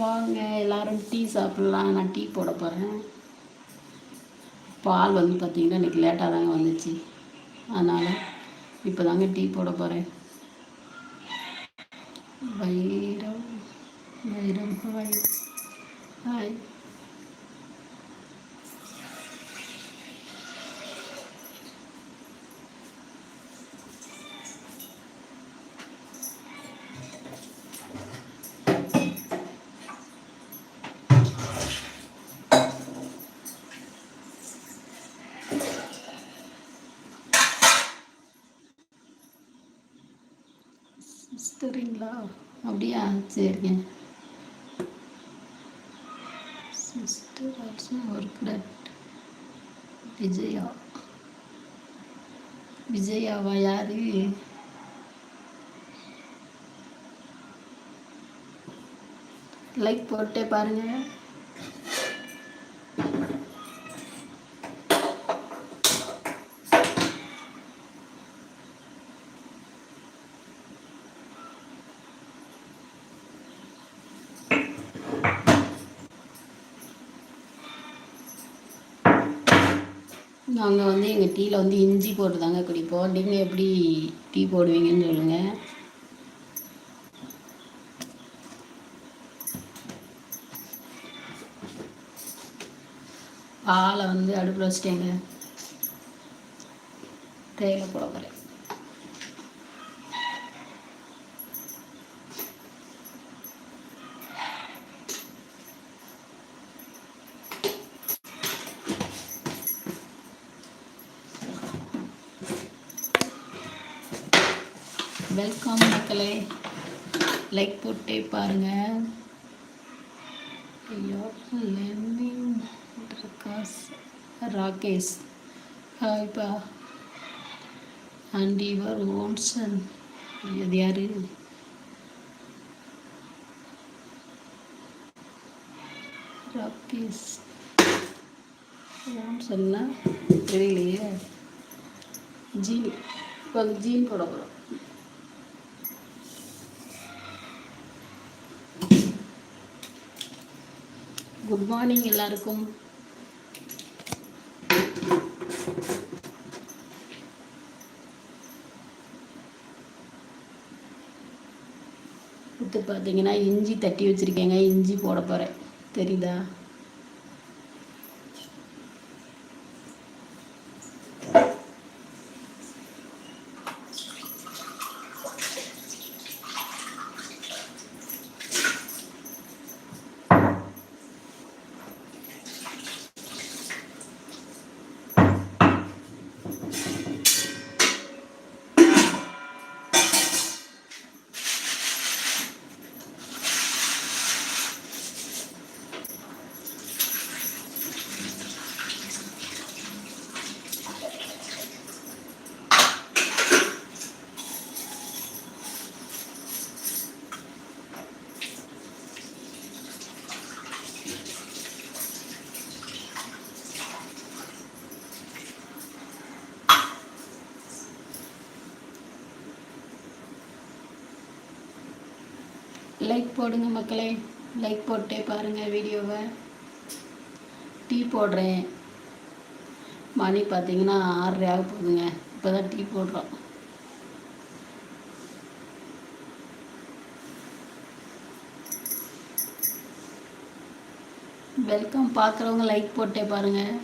வாங்க எல்லாரும் டீ சாப்பிட்லாம். நான் டீ போட போகிறேன் பால் வந்து பார்த்திங்கன்னா இன்றைக்கி லேட்டாக தாங்க வந்துச்சு. அதனால் இப்போ தாங்க டீ போட போகிறேன் வைரம் வைரம் ஹாய் ஹாய் சிஸ்டரிங்களா அப்படியா சரிங்க sister also work that Vijaya விஜயாவா யாரு லைக் போட்டே பாருங்க நாங்கள் வந்து எங்கள் டீயில் வந்து இஞ்சி போட்டு தாங்க குடிப்போம். நீங்கள் எப்படி டீ போடுவீங்கன்னு சொல்லுங்கள் பாலை வந்து அடுப்பில் வச்சுட்டேங்க. தேயிலை போட போகிறேன் வெல்கம் மக்களே லைக் போட்டே பாருங்கள் ஐயோ பிரகாஷ் ராகேஷ் ஹாய்ப்பா அண்ட் யுவர் ஓன்சன் இது யாரு? ராகேஷ். ஓன்சன்னா தெரியலையே. ஜீன். இப்போ ஜீன் போட போகிறோம் குட் மார்னிங் எல்லாருக்கும். இது பார்த்தீங்கன்னா இஞ்சி தட்டி வச்சுருக்கேங்க. இஞ்சி போட போகிறேன் தெரியுதா? லைக் போடுங்க மக்களே. லைக் போட்டே பாருங்கள் வீடியோவை. டீ போடுறேன். மணி பார்த்தீங்கன்னா ஆறரை ஆக போகுதுங்க. இப்போ தான் டீ போடுறோம். வெல்கம் பார்க்குறவங்க லைக் போட்டே பாருங்கள்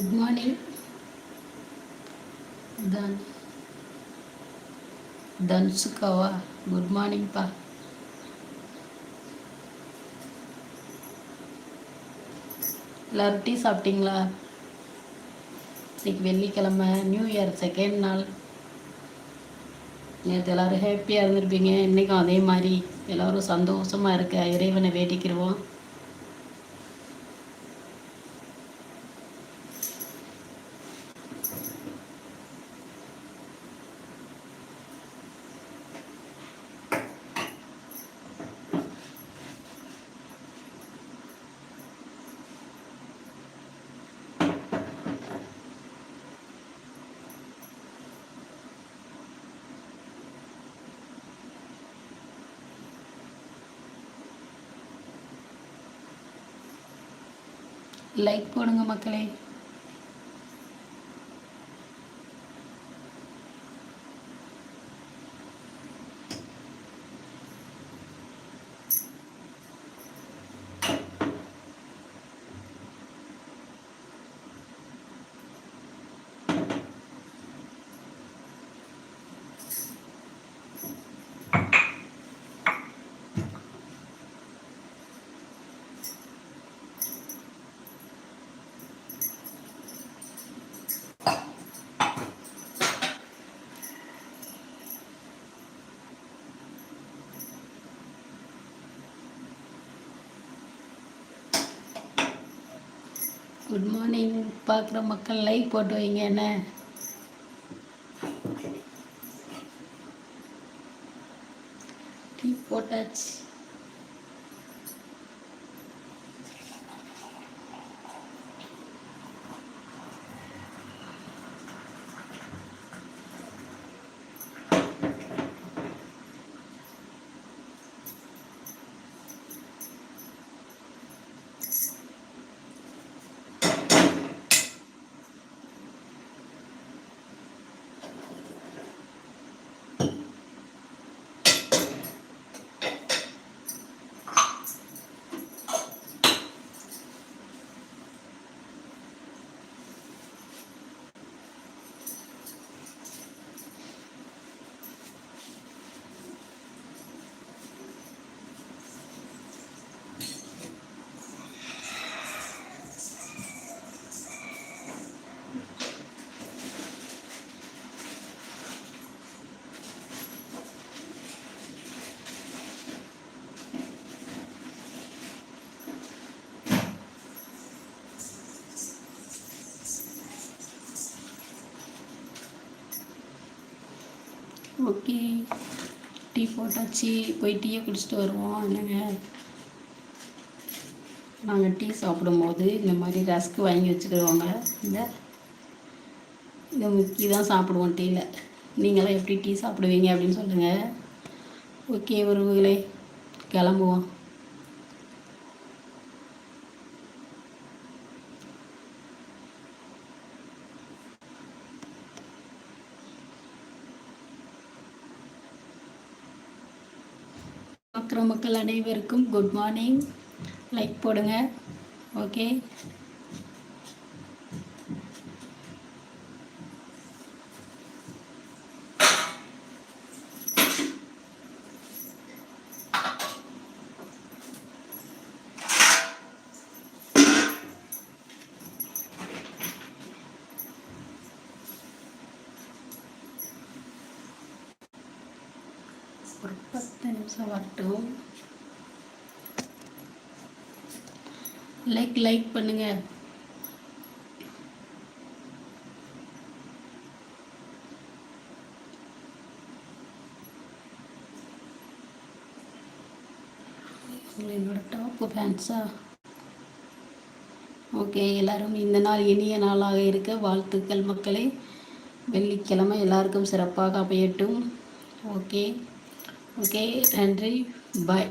குட் மார்னிங் தன் தன்சுக்காவா குட் மார்னிங்ப்பா எல்லாரும் டீ சாப்பிட்டீங்களா? இன்னைக்கு வெள்ளிக்கிழமை நியூ இயர் செகண்ட் நாள். நேற்று எல்லோரும் ஹாப்பியாக இருந்திருப்பீங்க. இன்றைக்கும் அதே மாதிரி. எல்லோரும் சந்தோஷமாக இருக்க இறைவனை வேண்டிக்கிடுவோம் லைக் போடுங்க மக்களே. குட் மார்னிங் பார்க்குற மக்கள் லைக் போட்டு வைங்க என்ன டீ போட்டாச்சு ஓகே டீ போட்டாச்சு போய் டீயை குடிச்சிட்டு வருவோம். என்னங்க? நாங்கள் டீ சாப்பிடும்போது இந்த மாதிரி ரஸ்க் வாங்கி வச்சுக்கிடுவாங்க. இந்த இந்த முக்கி தான் சாப்பிடுவோம் டீயில் நீங்களாம் எப்படி டீ சாப்பிடுவீங்க அப்படின்னு சொல்லுங்கள் ஓகே உறவுகளே கிளம்புவோம். பார்க்குற மக்கள் அனைவருக்கும் குட் மார்னிங் லைக் போடுங்க. ஓகே பத்து நிமிஷம் வரட்டும் லைக் லைக் பண்ணுங்க. என்னோட டாப்பு ஃபேன்ஸா ஓகே எல்லோரும் இந்த நாள் இனிய நாளாக இருக்க வாழ்த்துக்கள் மக்களே. வெள்ளிக்கிழமை எல்லாருக்கும் சிறப்பாக அமையட்டும். ஓகே ஓகே நன்றி பாய்